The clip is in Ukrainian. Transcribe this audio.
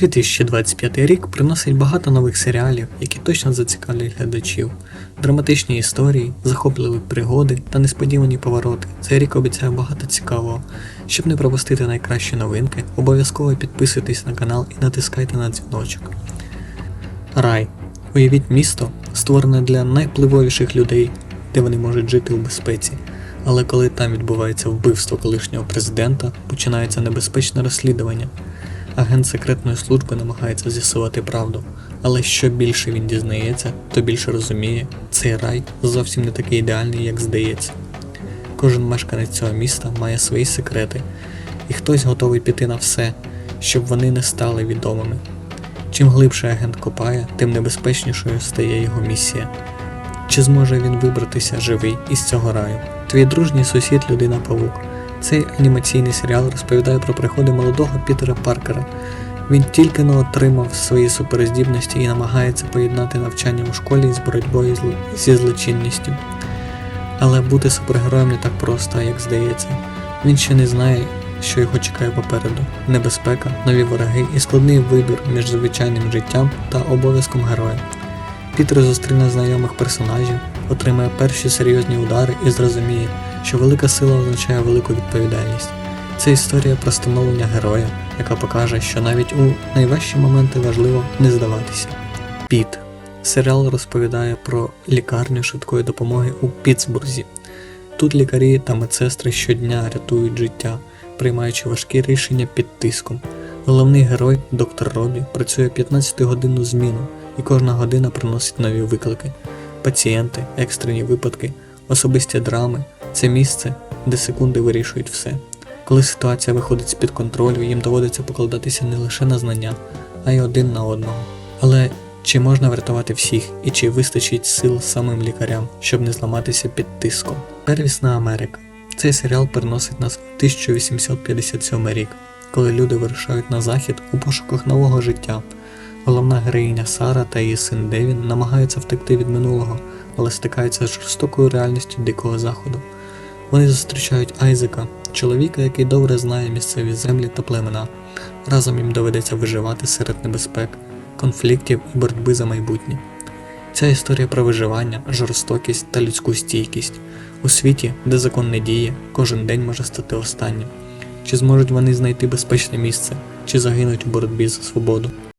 2025 рік приносить багато нових серіалів, які точно зацікавлять глядачів. Драматичні історії, захопливі пригоди та несподівані повороти. Цей рік обіцяє багато цікавого. Щоб не пропустити найкращі новинки, обов'язково підписуйтесь на канал і натискайте на дзвіночок. Рай. Уявіть місто, створене для найвпливовіших людей, де вони можуть жити у безпеці. Але коли там відбувається вбивство колишнього президента, починається небезпечне розслідування. Агент секретної служби намагається з'ясувати правду, але що більше він дізнається, то більше розуміє, цей рай зовсім не такий ідеальний, як здається. Кожен мешканець цього міста має свої секрети, і хтось готовий піти на все, щоб вони не стали відомими. Чим глибше агент копає, тим небезпечнішою стає його місія. Чи зможе він вибратися живий із цього раю? Твій дружній сусід людина Павук. Цей анімаційний серіал розповідає про приходи молодого Пітера Паркера. Він тільки но отримав свої суперздібності і намагається поєднати навчання у школі з боротьбою зі злочинністю. Але бути супергероєм не так просто, як здається. Він ще не знає, що його чекає попереду: небезпека, нові вороги і складний вибір між звичайним життям та обов'язком героя. Пітер зустріне знайомих персонажів, отримає перші серйозні удари і зрозуміє, що велика сила означає велику відповідальність. Це історія про становлення героя, яка покаже, що навіть у найважчі моменти важливо не здаватися. Піт. Серіал розповідає про лікарню швидкої допомоги у Пітсбурзі. Тут лікарі та медсестри щодня рятують життя, приймаючи важкі рішення під тиском. Головний герой, доктор Робі, працює 15-годинну зміну, і кожна година приносить нові виклики. Пацієнти, екстрені випадки, особисті драми це місце, де секунди вирішують все. Коли ситуація виходить з-під контролю, їм доводиться покладатися не лише на знання, а й один на одного. Але чи можна врятувати всіх і чи вистачить сил самим лікарям, щоб не зламатися під тиском? Первісна Америка. Цей серіал переносить нас в 1857 рік, коли люди вирушають на захід у пошуках нового життя. Головна героїня Сара та її син Девін намагаються втекти від минулого, але стикаються з жорстокою реальністю дикого заходу. Вони зустрічають Айзека, чоловіка, який добре знає місцеві землі та племена. Разом їм доведеться виживати серед небезпек, конфліктів і боротьби за майбутнє. Ця історія про виживання, жорстокість та людську стійкість. У світі, де закон не діє, кожен день може стати останнім. Чи зможуть вони знайти безпечне місце, чи загинуть у боротьбі за свободу?